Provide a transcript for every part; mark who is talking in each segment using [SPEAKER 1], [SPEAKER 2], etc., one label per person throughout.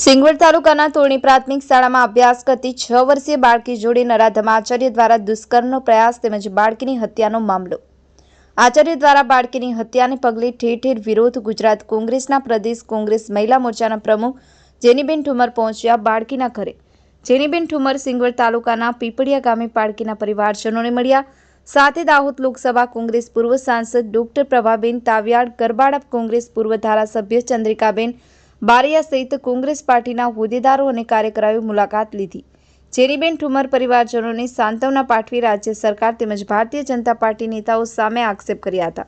[SPEAKER 1] સિંગવડ તાલુકાના તોરણી પ્રાથમિક શાળામાં અભ્યાસ કરતી છ વર્ષીય બાળકી જોડે નરાધમ આચાર્ય દ્વારા દુષ્કર્મનો પ્રયાસ તેમજ બાળકીની હત્યાનો મામલો. આચાર્ય દ્વારા બાળકીની હત્યાને પગલે ઠેર ઠેર વિરોધ ગુજરાત કોંગ્રેસના પ્રદેશ કોંગ્રેસ મહિલા મોરચાના પ્રમુખ જેનીબેન ઠુમર પહોંચ્યા બાળકીના ઘરે. જેનીબેન ઠુમર સિંગવડ તાલુકાના પીપળિયા ગામે બાળકીના પરિવારજનોને મળ્યા. સાથે દાહોદ લોકસભા કોંગ્રેસ પૂર્વ સાંસદ ડોક્ટર પ્રભાબેન તાવિયાડ ગરબાડા કોંગ્રેસ પૂર્વ ધારાસભ્ય ચંદ્રિકાબેન બારિયા સહિત કોંગ્રેસ પાર્ટીના હોદ્દેદારો અને કાર્યકરોએ મુલાકાત લીધી. જેનીબેન ઠુમર પરિવારજનોને સાંત્વના પાઠવી રાજ્ય સરકાર તેમજ ભારતીય જનતા પાર્ટી નેતાઓ સામે આક્ષેપ કર્યા હતા.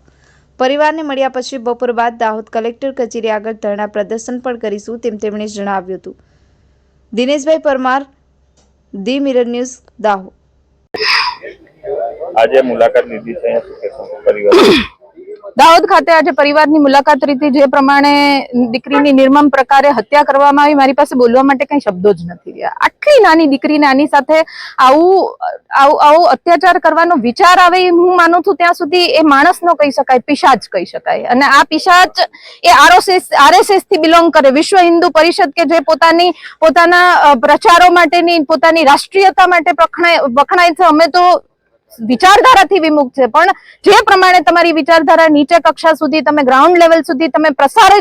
[SPEAKER 1] પરિવારને મળ્યા પછી બપોર બાદ દાહોદ કલેક્ટર કચેરી આગળ ધરણા પ્રદર્શન પણ કરીશું તેમ તેમણે જણાવ્યું હતું. Dineshbhai Parmar, the mirror news, Dahod.
[SPEAKER 2] આજે મુલાકાત લીધી છે પરિવાર
[SPEAKER 3] દાહોદ ખાતે આજે પરિવારની મુલાકાત રીતે જે પ્રમાણે દીકરીની નિર્મમ પ્રકારે હત્યા કરવામાં આવી. મારી પાસે બોલવા માટે કઈ શબ્દો જ નથી રહ્યા. આટલી નાની દીકરીને આની સાથે આવું આવું અત્યાચાર કરવાનો વિચાર આવે હું માનું છું, ત્યાં સુધી એ માણસ નો કહી શકાય, પિશાચ કહી શકાય. અને આ પિશાચ એ આરએસએસ આરએસએસથી બિલોંગ કરે. વિશ્વ હિન્દુ પરિષદ કે જે પોતાની, પોતાના પ્રચારો માટેની, પોતાની રાષ્ટ્રીયતા માટે વખણાય છે. અમે તો વિચારધારાથી વિમુખ છે. પણ જે પ્રમાણે તમારી વિચારધારા નીચે કક્ષા સુધી તમે ગ્રાઉન્ડ લેવલ સુધી તમે પ્રસાર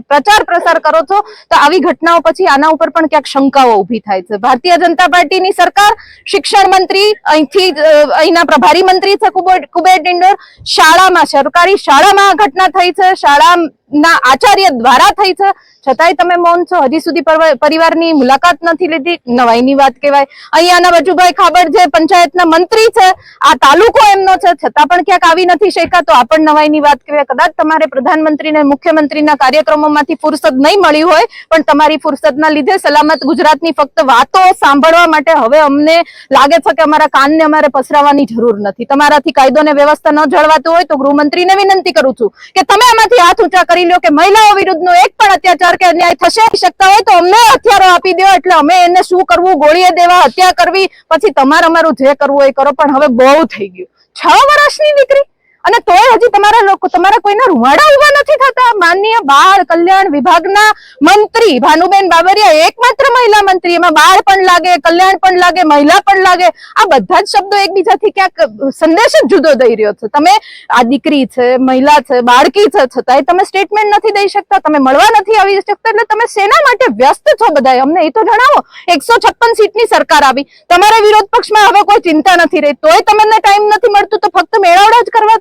[SPEAKER 3] પ્રચાર પ્રસાર કરો છો, તો આવી ઘટનાઓ પછી આના ઉપર પણ ક્યાંક શંકાઓ ઊભી થાય છે. ભારતીય જનતા પાર્ટીની સરકાર, શિક્ષણ મંત્રી, અહીંથી અહીંના પ્રભારી મંત્રી છે કુબેર ડિંડોર, શાળામાં, સરકારી શાળામાં ઘટના થઈ છે. શાળાના આચાર્ય દ્વારા થઈ છે. છતાંય તમે મૌન છો. હજી સુધી પરવા- પરિવારની મુલાકાત નથી લીધી. નવાઈની વાત કહેવાય. અહીંયાના વજુભાઈ ખાબડ જે પંચાયતના મંત્રી. છે, આ તાલુકો એમનો છે, છતાં પણ ક્યાંક આવી નથી શેકા, તો આ પણ નવાઈની વાત કહેવાય. કદાચ તમારે પ્રધાનમંત્રીને, મુખ્યમંત્રીના કાર્યક્રમોમાંથી ફુરસદ નહીં મળી હોય, પણ તમારી ફુરસદના લીધે સલામત ગુજરાતની ફક્ત વાતો સાંભળવા માટે હવે અમને લાગે છે કે અમારા કાનને અમારે પસરાવાની જરૂર નથી. તમારાથી કાયદો ને વ્યવસ્થા ન જળવાતું હોય, તો ગૃહમંત્રીને વિનંતી કરું છું કે તમે આમાંથી હાથ ઊંચા કરી લો કે મહિલાઓ વિરુદ્ધનો એક પણ અત્યાચાર કે અન્યાય થશે શકતા હોય, તો અમને હથિયારો આપી દો, એટલે અમે એને શું કરવું, ગોળીએ દેવા, હત્યા કરવી, પછી તમારે અમારું જે કરવું એ કરો. પણ હવે બહુ થઈ ગયું. છ વર્ષની દીકરી? અને તોય હજી તમારા તમારા કોઈના રૂવાડા ઊભા નથી થતા. માનનીય બાળ કલ્યાણ વિભાગના મંત્રી ભાનુબેન બાબરિયા એકમાત્ર મહિલા મંત્રી. એમાં બાળ પણ લાગે, કલ્યાણ પણ લાગે, મહિલા પણ લાગે. આ બધા જ શબ્દો એકબીજાથી ક્યાંક સંદેશ જ જુદો દઈ રહ્યો છે. તમે આ દીકરી છે, મહિલા છે, બાળકી છે, છતાંય તમે સ્ટેટમેન્ટ નથી દઈ શકતા. તમે મળવા નથી આવી શકતા. એટલે તમે શેના માટે વ્યસ્ત છો બધાય? અમને એ તો જણાવો. એકસો છપ્પન સીટની સરકાર આવી. તમારા વિરોધ પક્ષમાં હવે કોઈ ચિંતા નથી રહી. તોય તમને ટાઈમ નથી મળતું તો ફક્ત મેળાવડા જ કરવા